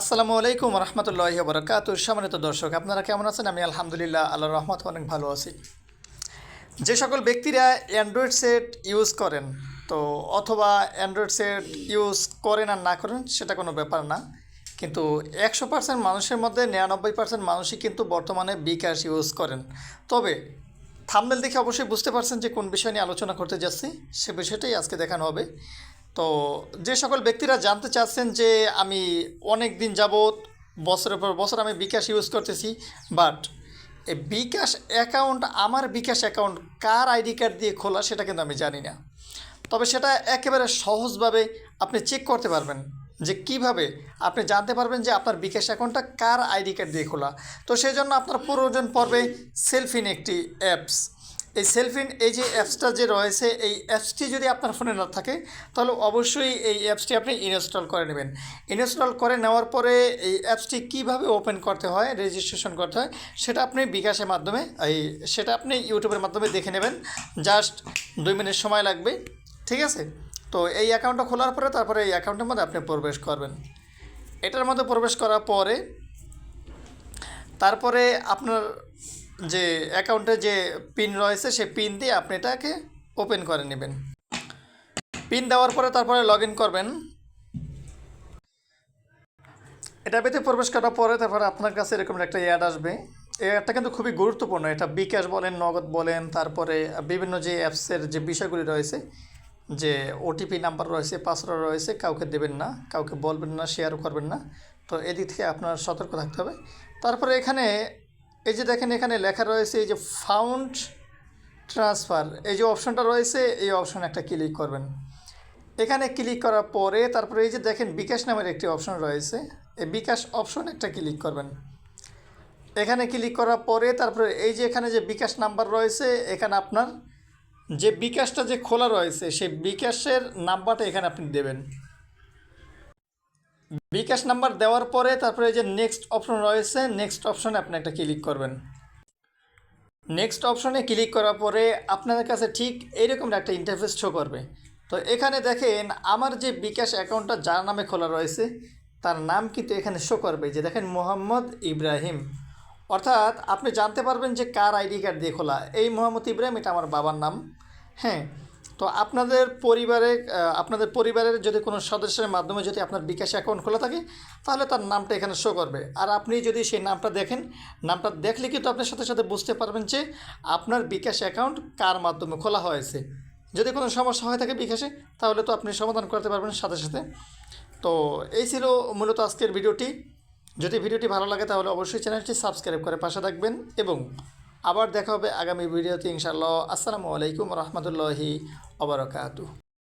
আসসালামু আলাইকুম রহমতুল্লাহি বরকাত সম্মানিত দর্শক, আপনারা কেমন আছেন? আমি আলহামদুলিল্লাহ আল্লাহ রহমত অনেক ভালো আছি। যে সকল ব্যক্তিরা অ্যান্ড্রয়েড সেট ইউজ করেন, তো অথবা অ্যান্ড্রয়েড সেট ইউজ করেন আর না করেন, সেটা কোনো ব্যাপার না। কিন্তু একশো পার্সেন্ট মানুষের মধ্যে নিরানব্বই পার্সেন্ট মানুষই কিন্তু বর্তমানে বিকাশ ইউজ করেন। তবে থামনেল দেখে অবশ্যই বুঝতে পারছেন যে কোন বিষয় নিয়ে আলোচনা করতে যাচ্ছি, সে বিষয়টাই আজকে দেখানো হবে। তো যে সকল ব্যক্তিরা জানতে চাচ্ছেন যে আমি অনেক দিন যাবৎ বছরের পর বছর আমি বিকাশ ইউজ করতেছি বাট বিকাশ অ্যাকাউন্ট আমার বিকাশ অ্যাকাউন্ট কার আইডি কার্ড দিয়ে খোলা সেটা কিন্তু আমি জানি না। তবে সেটা একেবারে সহজভাবে আপনি চেক করতে পারবেন যে কীভাবে আপনি জানতে পারবেন যে আপনার বিকাশ অ্যাকাউন্টটা কার আইডি কার্ড দিয়ে খোলা। তো সেই জন্য আপনার প্রয়োজন পড়বে সেলফিন একটি অ্যাপস এই সেলফিন, এই যে অ্যাপসটা যে রয়েছে, এই অ্যাপসটি যদি আপনার ফোনে না থাকে, তাহলে অবশ্যই এই অ্যাপসটি আপনি ইনস্টল করে নেবেন। ইনস্টল করে নেওয়ার পরে এই অ্যাপসটি কীভাবে ওপেন করতে হয়, রেজিস্ট্রেশন করতে হয়, সেটা আপনি বিকাশের মাধ্যমে, এই সেটা আপনি ইউটিউবের মাধ্যমে দেখে নেবেন। জাস্ট দুই মিনিট সময় লাগবে, ঠিক আছে? তো এই অ্যাকাউন্টটা খোলার পরে তারপরে এই অ্যাকাউন্টের মধ্যে আপনি প্রবেশ করবেন। এটার মধ্যে প্রবেশ করার পরে, তারপরে আপনার যে অ্যাকাউন্টে যে পিন রয়েছে, সে পিন দিয়ে আপনি এটাকে ওপেন করে নেবেন। পিন দেওয়ার পরে তারপরে লগ করবেন। এটা পেতে প্রবেশ করার পরে তারপরে আপনার কাছে এরকম একটা অ্যাড আসবে। এই অ্যাডটা কিন্তু খুবই গুরুত্বপূর্ণ। এটা বিকাশ বলেন, নগদ বলেন, তারপরে বিভিন্ন যে অ্যাপসের যে বিষয়গুলি রয়েছে, যে ওটিপি নাম্বার রয়েছে, পাসওয়ার্ড রয়েছে, কাউকে দেবেন না, কাউকে বলবেন না শেয়ারও করবেন না। তো এদিক থেকে আপনার সতর্ক থাকতে হবে। তারপরে এখানে এই যে দেখেন এখানে লেখা রয়েছে এই যে ফাউন্ড ট্রান্সফার এই যে অপশনটা রয়েছে, এই অপশন একটা ক্লিক করবেন। এখানে ক্লিক করার পরে তারপরে এই যে দেখেন বিকাশ নামের একটি অপশন রয়েছে, এই বিকাশ অপশন একটা ক্লিক করবেন। এখানে ক্লিক করার পরে তারপরে এই যে এখানে যে বিকাশ নাম্বার রয়েছে, এখানে আপনার যে বিকাশটা যে খোলা রয়েছে, সেই বিকাশের নাম্বারটা এখানে আপনি দেবেন। বিকাশ নাম্বার দেওয়ার পরে তারপরে যে নেক্সট অপশন রয়েছে নেক্সট অপশনে আপনি একটা ক্লিক করবেন। নেক্সট অপশনে ক্লিক করার পরে আপনাদের কাছে ঠিক এইরকম একটা ইন্টারফেস শো করবে। তো এখানে দেখেন আমার যে বিকাশ অ্যাকাউন্টটা যার নামে খোলা রয়েছে, তার নাম কিন্তু এখানে শো করবে। যে দেখেন মোহাম্মদ ইব্রাহিম। অর্থাৎ আপনি জানতে পারবেন যে কার আইডি কার্ড দিয়ে খোলা। এই মোহাম্মদ ইব্রাহিম, এটা আমার বাবার নাম। হ্যাঁ তো আপনাদের পরিবারে আপনাদের পরিবারের যদি কোনো সদস্যের মাধ্যমে যদি আপনার বিকাশ অ্যাকাউন্ট খোলা থাকে, তাহলে তার নামটা এখানে শো করবে। আর আপনি যদি সেই নামটা দেখেন, নামটা দেখলে কিন্তু আপনার সাথে সাথে বুঝতে পারবেন যে আপনার বিকাশ অ্যাকাউন্ট কার মাধ্যমে খোলা হয়েছে। যদি কোনো সমস্যা হয়ে থাকে বিকাশে, তাহলে তো আপনি সমাধান করতে পারবেন সাথে সাথে। তো এই ছিল মূলত আজকের ভিডিওটি। যদি ভিডিওটি ভালো লাগে, তাহলে অবশ্যই চ্যানেলটি সাবস্ক্রাইব করে পাশে থাকবেন এবং আবার দেখা হবে আগামী ভিডিওতে ইনশাআল্লাহ। আসসালামু আলাইকুম রহমতুল্লাহি অবরকাতু